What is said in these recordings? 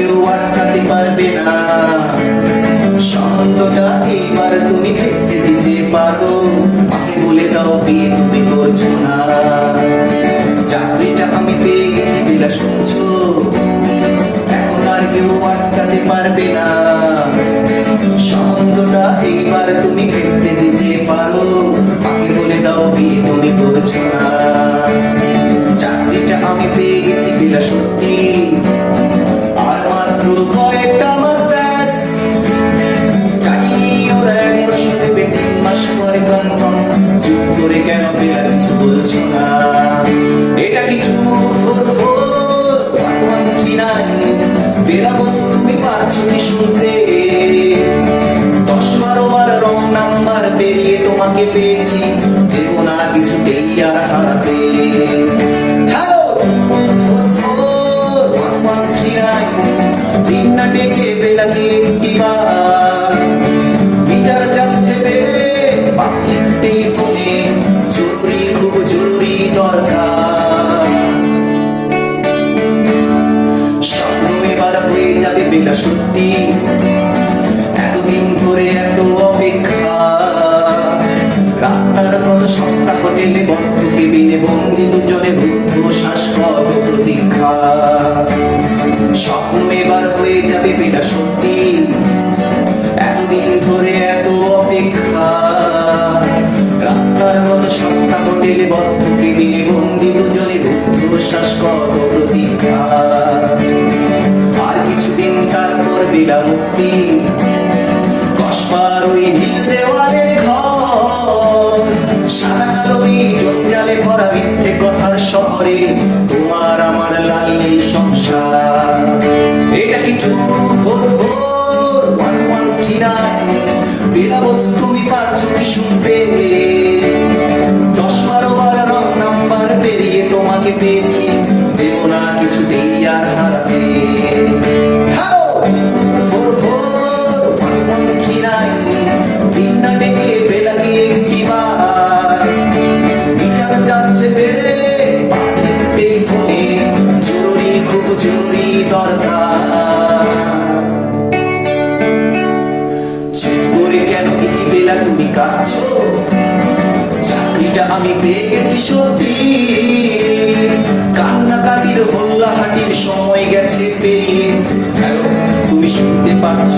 you what Katipan Binah. পেয়েছি কেউ না কিছুতেই আর হারাতে হ্যালো! দিন না ডেকে বেলা দিয়ে দিলা মুক্তি কসবার ওই নীল দেওয়ালে ঘর সারা আলোই জঞ্জালে ভরা মিথ্যে কেন এই বেলা তুমি কাঁদছ আমি পেয়ে গেছি সত্যি কান্নাকাটির হোল্লাহাটির সময় গেছে পেরিয়ে হ্যালো তুমি শুনতে পাচ্ছ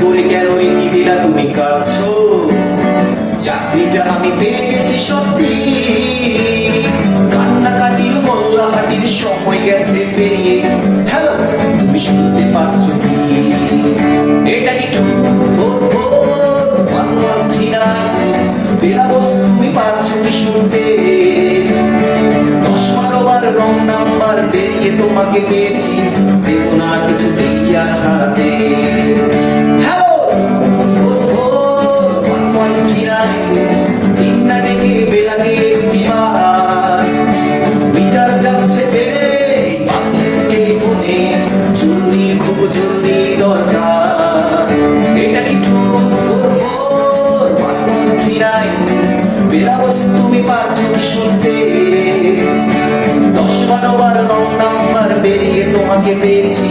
করে কেন এই বেলা তুমি কাঁদছ চাকরিটা আমি পেয়ে গেছি সত্যি। শুনতে পাচ্ছ তুমি এটা কি two one one three nine তুমি পাচ্ছ শুনতে? দশ বারোবার রং নাম্বার তোমাকে পেয়েছি। কাগজ তুমি পারছ কি শুনতে। দশ বারো বার রং নাম্বার বেরিয়ে তোমাকে পেয়েছি।